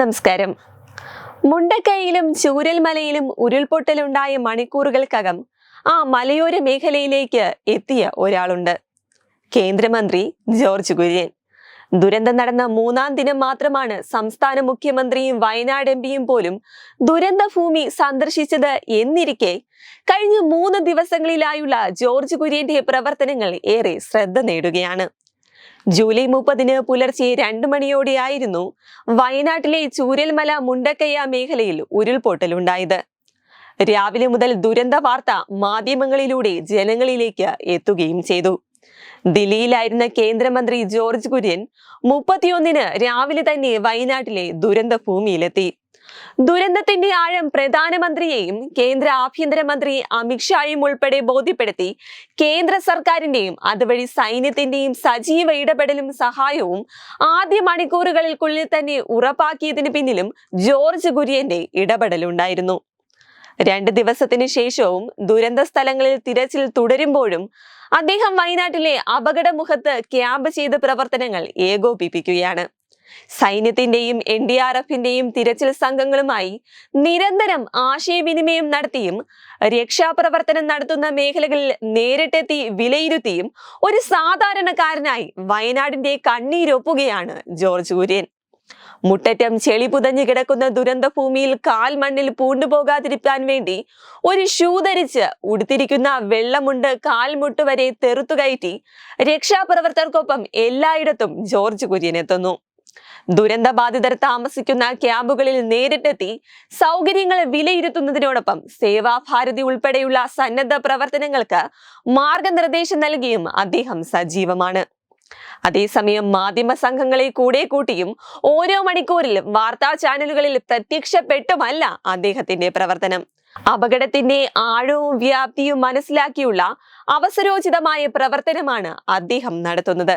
നമസ്കാരം. മുണ്ടക്കൈയിലും ചൂരൽമലയിലും ഉരുൾപൊട്ടലുണ്ടായ മണിക്കൂറുകൾക്കകം ആ മലയോര മേഖലയിലേക്ക് എത്തിയ ഒരാളുണ്ട്. കേന്ദ്രമന്ത്രി ജോർജ് കുര്യൻ. ദുരന്തം നടന്ന മൂന്നാം ദിനം മാത്രമാണ് സംസ്ഥാന മുഖ്യമന്ത്രിയും വയനാട് എം പിയും പോലും ദുരന്ത ഭൂമി സന്ദർശിച്ചത് എന്നിരിക്കെ കഴിഞ്ഞ മൂന്ന് ദിവസങ്ങളിലായുള്ള ജോർജ് കുര്യന്റെ പ്രവർത്തനങ്ങൾ ഏറെ ശ്രദ്ധ നേടുകയാണ്. ജൂലൈ മുപ്പതിന് പുലർച്ചെ രണ്ടു മണിയോടെയായിരുന്നു വയനാട്ടിലെ ചൂരൽമല മുണ്ടക്കയ്യ മേഖലയിൽ ഉരുൾപൊട്ടലുണ്ടായത്. രാവിലെ മുതൽ ദുരന്ത വാർത്ത മാധ്യമങ്ങളിലൂടെ ജനങ്ങളിലേക്ക് എത്തുകയും ചെയ്തു. ദില്ലിയിലായിരുന്ന കേന്ദ്രമന്ത്രി ജോർജ് കുര്യൻ മുപ്പത്തിയൊന്നിന് രാവിലെ തന്നെ വയനാട്ടിലെ ദുരന്ത ഭൂമിയിലെത്തി. ദുരന്തത്തിന്റെ ആഴം പ്രധാനമന്ത്രിയെയും കേന്ദ്ര ആഭ്യന്തരമന്ത്രി അമിത്ഷായും ഉൾപ്പെടെ ബോധ്യപ്പെടുത്തി കേന്ദ്ര സർക്കാരിന്റെയും അതുവഴി സൈന്യത്തിന്റെയും സജീവ ഇടപെടലും സഹായവും ആദ്യ മണിക്കൂറുകൾക്കുള്ളിൽ തന്നെ ഉറപ്പാക്കിയതിന് പിന്നിലും ജോർജ് കുര്യന്റെ ഇടപെടലുണ്ടായിരുന്നു. രണ്ട് ദിവസത്തിന് ശേഷവും ദുരന്ത സ്ഥലങ്ങളിൽ തിരച്ചിൽ തുടരുമ്പോഴും അദ്ദേഹം വയനാട്ടിലെ അപകടമുഖത്ത് ക്യാമ്പ് ചെയ്ത പ്രവർത്തനങ്ങൾ ഏകോപിപ്പിക്കുകയാണ്. സൈന്യത്തിന്റെയും എൻ ഡി ആർ എഫിന്റെയും തിരച്ചിൽ സംഘങ്ങളുമായി നിരന്തരം ആശയവിനിമയം നടത്തിയും രക്ഷാപ്രവർത്തനം നടത്തുന്ന മേഖലകളിൽ നേരിട്ടെത്തി വിലയിരുത്തിയും ഒരു സാധാരണക്കാരനായി വയനാടിന്റെ കണ്ണീരൊപ്പുകയാണ് ജോർജ് കുര്യൻ. മുട്ടറ്റം ചെളി പുതഞ്ഞു കിടക്കുന്ന ദുരന്ത ഭൂമിയിൽ കാൽ മണ്ണിൽ പൂണ്ടുപോകാതിരിക്കാൻ വേണ്ടി ഒരു ഷൂ ധരിച്ച് ഉടുത്തിരിക്കുന്ന വെള്ളമുണ്ട് കാൽമുട്ട് വരെ തെറുത്തുകയറ്റി രക്ഷാപ്രവർത്തകർക്കൊപ്പം എല്ലായിടത്തും ജോർജ് കുര്യൻ എത്തുന്നു. ദുരന്ത ബാധിതർ താമസിക്കുന്ന ക്യാമ്പുകളിൽ നേരിട്ടെത്തി സൗകര്യങ്ങൾ വിലയിരുത്തുന്നതിനോടൊപ്പം സേവാഭാരതി ഉൾപ്പെടെയുള്ള സന്നദ്ധ പ്രവർത്തനങ്ങൾക്ക് മാർഗനിർദ്ദേശം നൽകിയും അദ്ദേഹം സജീവമാണ്. അതേസമയം മാധ്യമ സംഘങ്ങളെ കൂടെ കൂട്ടിയും ഓരോ മണിക്കൂറിലും വാർത്താ ചാനലുകളിൽ പ്രത്യക്ഷപ്പെട്ടുമല്ല അദ്ദേഹത്തിന്റെ പ്രവർത്തനം. അപകടത്തിന്റെ ആഴവും വ്യാപ്തിയും മനസ്സിലാക്കിയുള്ള അവസരോചിതമായ പ്രവർത്തനമാണ് അദ്ദേഹം നടത്തുന്നത്.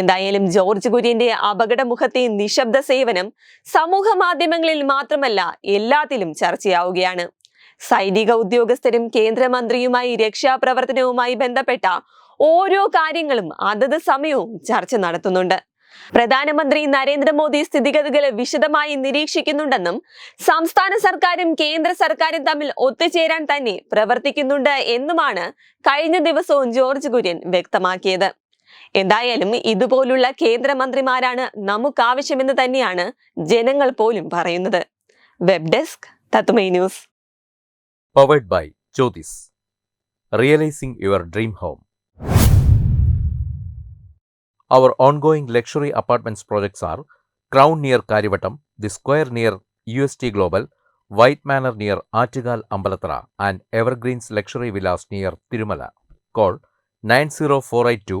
എന്തായാലും ജോർജ് കുര്യന്റെ അപകടമുഖത്തെ നിശബ്ദ സേവനം സമൂഹ മാധ്യമങ്ങളിൽ മാത്രമല്ല എല്ലാത്തിലും ചർച്ചയാവുകയാണ്. സൈനിക ഉദ്യോഗസ്ഥരും കേന്ദ്രമന്ത്രിയുമായി രക്ഷാപ്രവർത്തനവുമായി ബന്ധപ്പെട്ട ഓരോ കാര്യങ്ങളും അതത് സമയവും ചർച്ച നടത്തുന്നുണ്ട്. പ്രധാനമന്ത്രി നരേന്ദ്രമോദി സ്ഥിതിഗതികൾ വിശദമായി നിരീക്ഷിക്കുന്നുണ്ടെന്നും സംസ്ഥാന സർക്കാരും കേന്ദ്ര സർക്കാരും തമ്മിൽ ഒത്തുചേരാൻ തന്നെ പ്രവർത്തിക്കുന്നുണ്ട് എന്നുമാണ് കഴിഞ്ഞ ദിവസവും ജോർജ് കുര്യൻ വ്യക്തമാക്കിയത്. എന്തായാലും ഇതുപോലുള്ള കേന്ദ്രമന്ത്രിമാരാണ് നമുക്കാവശ്യമെന്ന് തന്നെയാണ് ജനങ്ങൾ പോലും പറയുന്നത് web desk തത്മൈ news powered by Jyotis. Realizing your dream home. Our ongoing luxury apartments projects are Crown near Karivattam, The Square near UST Global, White Manor near Artigal Ambalatra, and Evergreens Luxury Villas near Tirumala. Call 90482